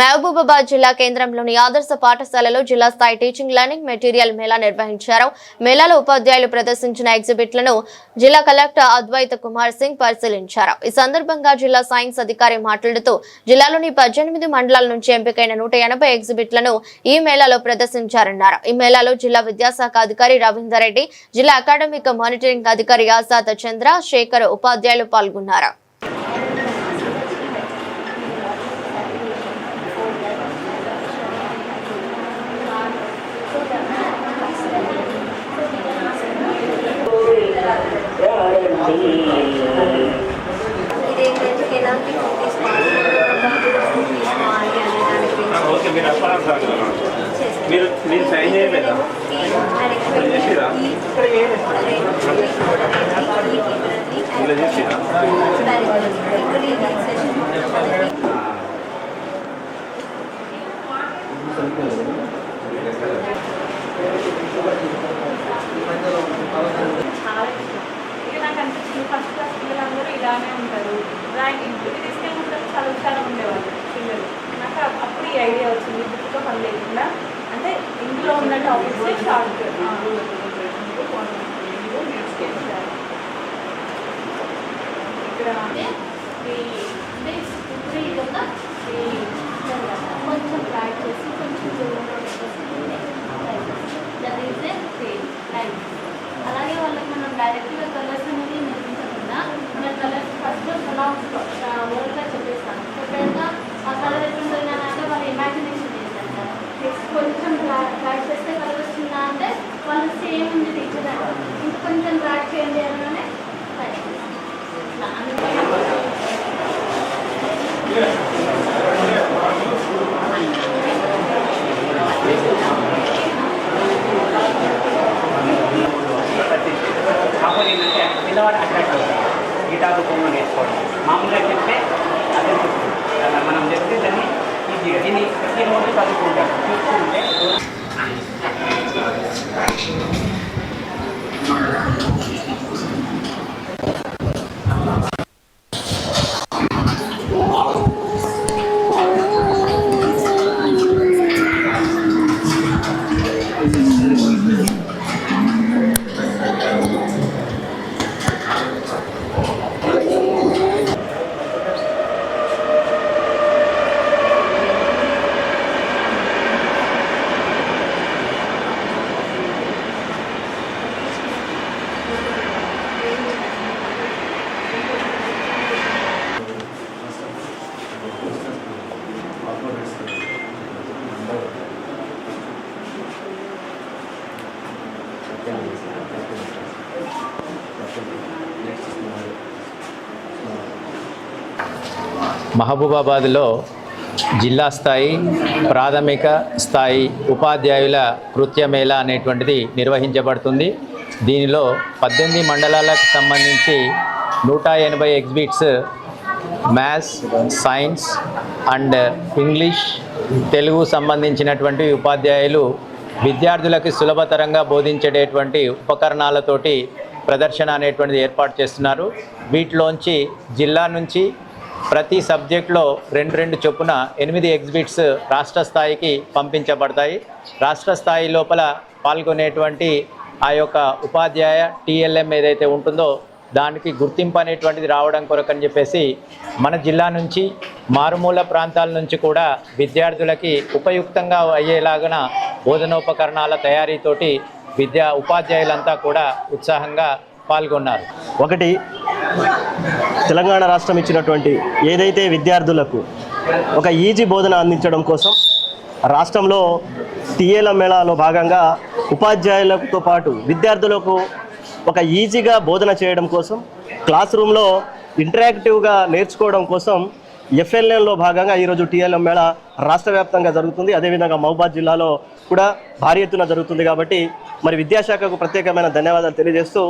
మహబూబాబాద్ జిల్లా కేంద్రంలోని ఆదర్శ పాఠశాలలో జిల్లా స్థాయి టీచింగ్ లెర్నింగ్ మెటీరియల్ మేళా నిర్వహించారు. మేళాలో ఉపాధ్యాయులు ప్రదర్శించిన ఎగ్జిబిట్లను జిల్లా కలెక్టర్ అద్వైత కుమార్ సింగ్ పరిశీలించారు. ఈ సందర్భంగా జిల్లా సైన్స్ అధికారి మాట్లాడుతూ జిల్లాలోని పద్దెనిమిది మండలాల నుంచి ఎంపికైన నూట ఎనభై ఎగ్జిబిట్లను ఈ మేళాలో ప్రదర్శించారన్నారు. ఈ మేళాలో జిల్లా విద్యాశాఖ అధికారి రవీందర్ రెడ్డి జిల్లా అకాడమిక్ మానిటరింగ్ అధికారి ఆజాద్ చంద్ర శేఖర్ ఉపాధ్యాయులు పాల్గొన్నారు. ఓకే మీరు మీరు సైన్ చేయలేదా? చేసిరా? ఇలా చేసిరా? ఫస్ట్ క్లాస్ పిల్లలందరూ ఇలానే ఉంటారు డ్రాయింగ్ ఇంటికి తీసుకెళ్ళి చదువుతారా ఉండేవాళ్ళు పిల్లలు నాకు ఈ ఐడియా వచ్చింది బుక్తో పని లేకుండా. అంటే ఇంట్లో ఉన్న టాపిక్స్ షార్ట్ ఇక్కడ ఈ కొంచెం ట్రాక్ చేసి కొంచెం దూరంలో అలాగే వాళ్ళకి మనం డైరెక్ట్గా గిటార్ రూపంలో నేర్చుకోవడం. మామూలుగా చెప్తే అదే చెప్తుంది. మనం చెప్తే దాన్ని ఈజీగా. దీన్ని ప్రతి రోజు చదువుకుంటాం చూసుకుంటే మహబూబాబాద్లో జిల్లా స్థాయి ప్రాథమిక స్థాయి ఉపాధ్యాయుల కృత్యమేళ అనేటువంటిది నిర్వహించబడుతుంది. దీనిలో పద్దెనిమిది మండలాలకు సంబంధించి నూట ఎనభై exhibits maths science and English Telugu సంబంధించినటువంటి ఉపాధ్యాయులు విద్యార్థులకు సులభతరంగా బోధించేటటువంటి ఉపకరణాలతోటి ప్రదర్శన అనేటువంటిది ఏర్పాటు చేస్తున్నారు. వీటిలోంచి జిల్లా నుంచి ప్రతి సబ్జెక్ట్లో రెండు రెండు చొప్పున ఎనిమిది ఎగ్జిబిట్స్ రాష్ట్ర స్థాయికి పంపించబడతాయి. రాష్ట్ర స్థాయి లోపల పాల్గొనేటువంటి ఆ యొక్క ఉపాధ్యాయ టీఎల్ఎం ఏదైతే ఉంటుందో దానికి గుర్తింపు అనేటువంటిది రావడం కొరకు అని చెప్పేసి మన జిల్లా నుంచి మారుమూల ప్రాంతాల నుంచి కూడా విద్యార్థులకి ఉపయుక్తంగా అయ్యేలాగన బోధనోపకరణాల తయారీతోటి విద్యా ఉపాధ్యాయులంతా కూడా ఉత్సాహంగా పాల్గొన్నారు. ఒకటి తెలంగాణ రాష్ట్రం ఇచ్చినటువంటి ఏదైతే విద్యార్థులకు ఒక ఈజీ బోధన అందించడం కోసం రాష్ట్రంలో టీఏల మేళాలో భాగంగా ఉపాధ్యాయులతో పాటు విద్యార్థులకు ఒక ఈజీగా బోధన చేయడం కోసం క్లాస్ రూమ్లో ఇంటరాక్టివ్గా నేర్చుకోవడం కోసం ఎఫ్ఎల్ఎన్లో భాగంగా ఈరోజు టీఎల్ఎం మేళ రాష్ట్ర వ్యాప్తంగా జరుగుతుంది. అదేవిధంగా మహబాద్ జిల్లాలో కూడా భారీ ఎత్తున జరుగుతుంది కాబట్టి మరి విద్యాశాఖకు ప్రత్యేకమైన ధన్యవాదాలు తెలియజేస్తూ